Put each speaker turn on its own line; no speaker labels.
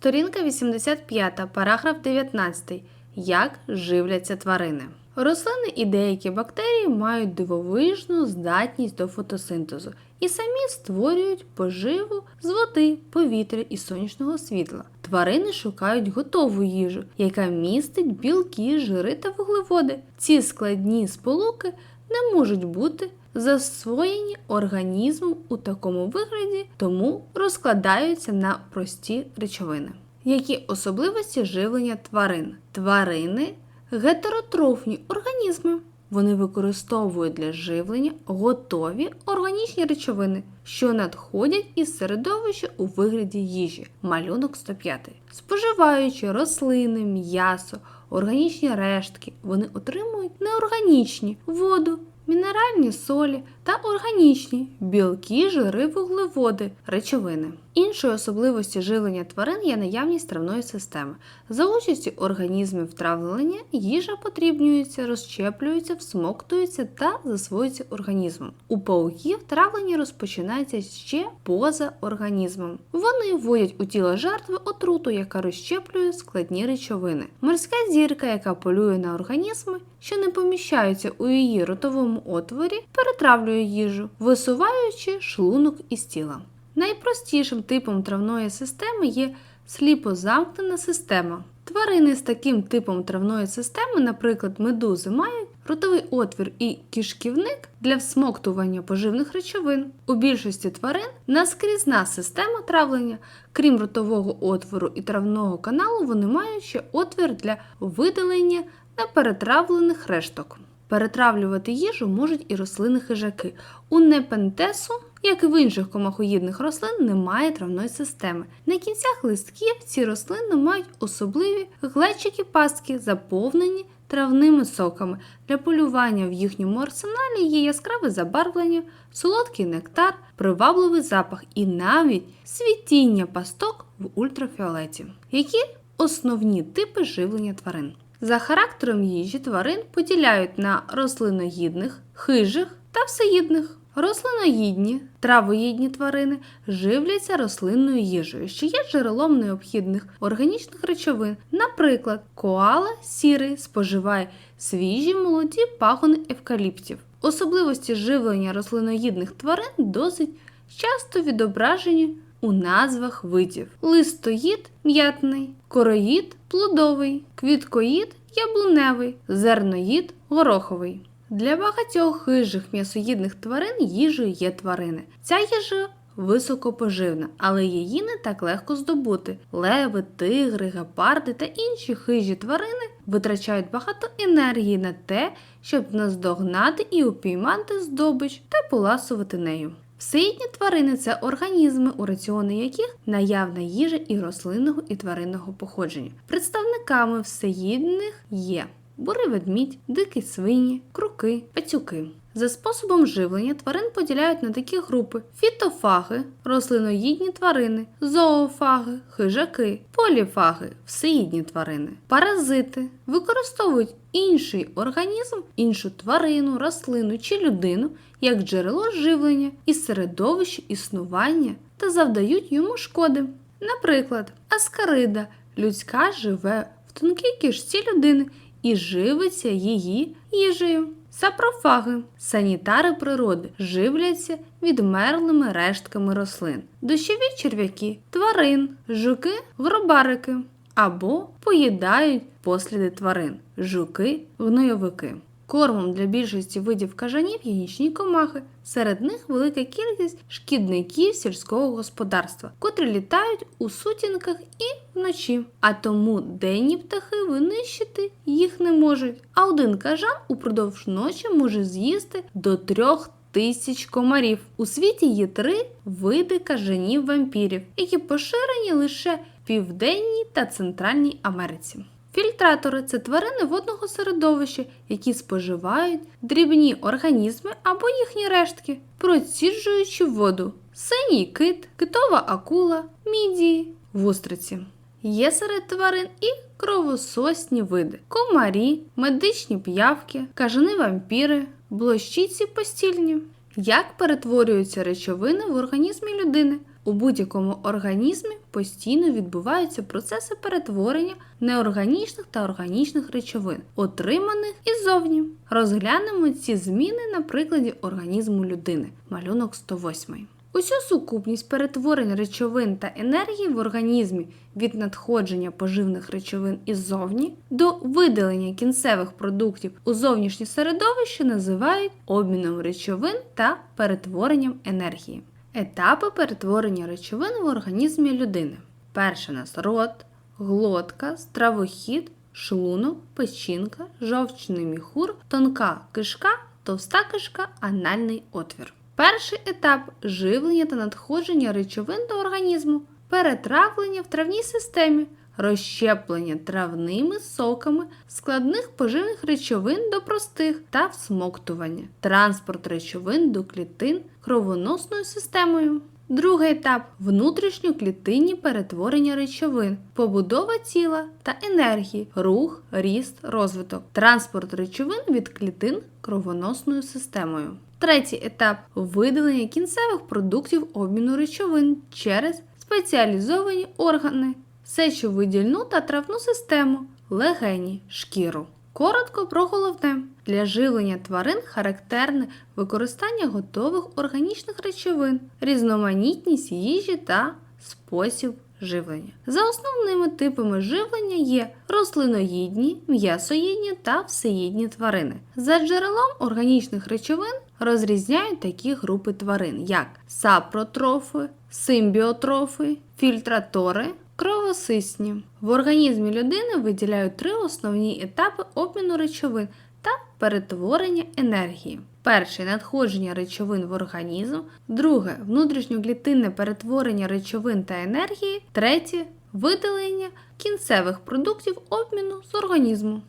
Сторінка 85, параграф 19. Як живляться тварини. Рослини і деякі бактерії мають дивовижну здатність до фотосинтезу і самі створюють поживу з води, повітря і сонячного світла. Тварини шукають готову їжу, яка містить білки, жири та вуглеводи. Ці складні сполуки не можуть бути засвоєні організмом у такому вигляді, тому розкладаються на прості речовини. Які особливості живлення тварин? Тварини гетеротрофні організми. Вони використовують для живлення готові органічні речовини, що надходять із середовища у вигляді їжі. Малюнок 105. Споживаючи рослини, м'ясо, органічні рештки, вони отримують неорганічні воду, мінеральні солі та органічні білки, жири, вуглеводи, речовини. Іншою особливістю живлення тварин є наявність травної системи. За участі організмів травлення їжа потрібнюється, розщеплюється, всмоктується та засвоюється організмом. У пауків травлення розпочинається ще поза організмом. Вони вводять у тіло жертви отруту, яка розщеплює складні речовини. Морська зірка, яка полює на організми, що не поміщаються у її ротовому отворі, перетравлює їжу, висуваючи шлунок із тіла. Найпростішим типом травної системи є сліпозамкнена система. Тварини з таким типом травної системи, наприклад, медузи, мають ротовий отвір і кишківник для всмоктування поживних речовин. У більшості тварин наскрізна система травлення, крім ротового отвору і травного каналу, вони мають ще отвір для видалення неперетравлених решток. Перетравлювати їжу можуть і рослини хижаки. У непентесу, як і в інших комахоїдних рослин, немає травної системи. На кінцях листків ці рослини мають особливі глечики пастки, заповнені травними соками. Для полювання в їхньому арсеналі є яскраве забарвлення, солодкий нектар, привабливий запах і навіть світіння пасток в ультрафіолеті. Які основні типи живлення тварин? За характером їжі тварин поділяють на рослиноїдних, хижих та всеїдних. Рослиноїдні, травоїдні тварини живляться рослинною їжею, що є джерелом необхідних органічних речовин. Наприклад, коала сірий споживає свіжі молоді пагони евкаліптів. Особливості живлення рослиноїдних тварин досить часто відображені у назвах видів: листоїд м'ятний, короїд плодовий, квіткоїд яблуневий, зерноїд гороховий. Для багатьох хижих м'ясоїдних тварин їжею є тварини. Ця їжа високопоживна, але її не так легко здобути. Леви, тигри, гепарди та інші хижі тварини витрачають багато енергії на те, щоб наздогнати і упіймати здобич та поласувати нею. Всеїдні тварини це організми, у раціони яких наявна їжа і рослинного і тваринного походження. Представниками всеїдних є бурий ведмідь, дикі свині, круки, пацюки. За способом живлення тварин поділяють на такі групи: фітофаги, рослиноїдні тварини, зоофаги, хижаки, поліфаги, всеїдні тварини, паразити використовують інший організм, іншу тварину, рослину чи людину як джерело живлення і середовище існування та завдають йому шкоди. Наприклад, аскарида людська живе в тонкій кишці людини і живиться її їжею. Сапрофаги санітари природи живляться відмерлими рештками рослин, дощові черв'яки, тварин, жуки, вробарики або поїдають посліди тварин, жуки, гнойовики. Кормом для більшості видів кажанів є нічні комахи. Серед них велика кількість шкідників сільського господарства, котрі літають у сутінках і вночі. А тому денні птахи винищити їх не можуть. А один кажан упродовж ночі може з'їсти до трьох тисяч комарів. У світі є три види кажанів вампірів, які поширені лише в південній та центральній Америці. Фільтратори це тварини водного середовища, які споживають дрібні організми або їхні рештки, проціджуючи воду, синій кит, китова акула, мідії, вустриці. Є серед тварин і кровососні види: комарі, медичні п'явки, кажани вампіри, блощиці постільні. Як перетворюються речовини в організмі людини? У будь-якому організмі постійно відбуваються процеси перетворення неорганічних та органічних речовин, отриманих іззовні. Розглянемо ці зміни на прикладі організму людини. Малюнок 108. Усю сукупність перетворень речовин та енергії в організмі від надходження поживних речовин іззовні до видалення кінцевих продуктів у зовнішнє середовище називають обміном речовин та перетворенням енергії. Етапи перетворення речовин в організмі людини. Перше нас рот, глотка, стравохід, шлунок, печінка, жовчний міхур, тонка кишка, товста кишка, анальний отвір. Перший етап живлення та надходження речовин до організму, перетравлення в травній системі, розщеплення травними соками складних поживних речовин до простих та всмоктування, транспорт речовин до клітин кровоносною системою. Другий етап внутрішньоклітинні перетворення речовин, побудова тіла та енергії, рух, ріст, розвиток, транспорт речовин від клітин кровоносною системою. Третій етап видалення кінцевих продуктів обміну речовин через спеціалізовані органи, сечовидільну та травну систему, легені, шкіру. Коротко про головне. Для живлення тварин характерне використання готових органічних речовин, різноманітність їжі та спосіб живлення. За основними типами живлення є рослиноїдні, м'ясоїдні та всеїдні тварини. За джерелом органічних речовин розрізняють такі групи тварин, як сапротрофи, симбіотрофи, фільтратори, кровосисні. В організмі людини виділяють три основні етапи обміну речовин та перетворення енергії. Перший надходження речовин в організм, друге внутрішньоклітинне перетворення речовин та енергії, третє видалення кінцевих продуктів обміну з організму.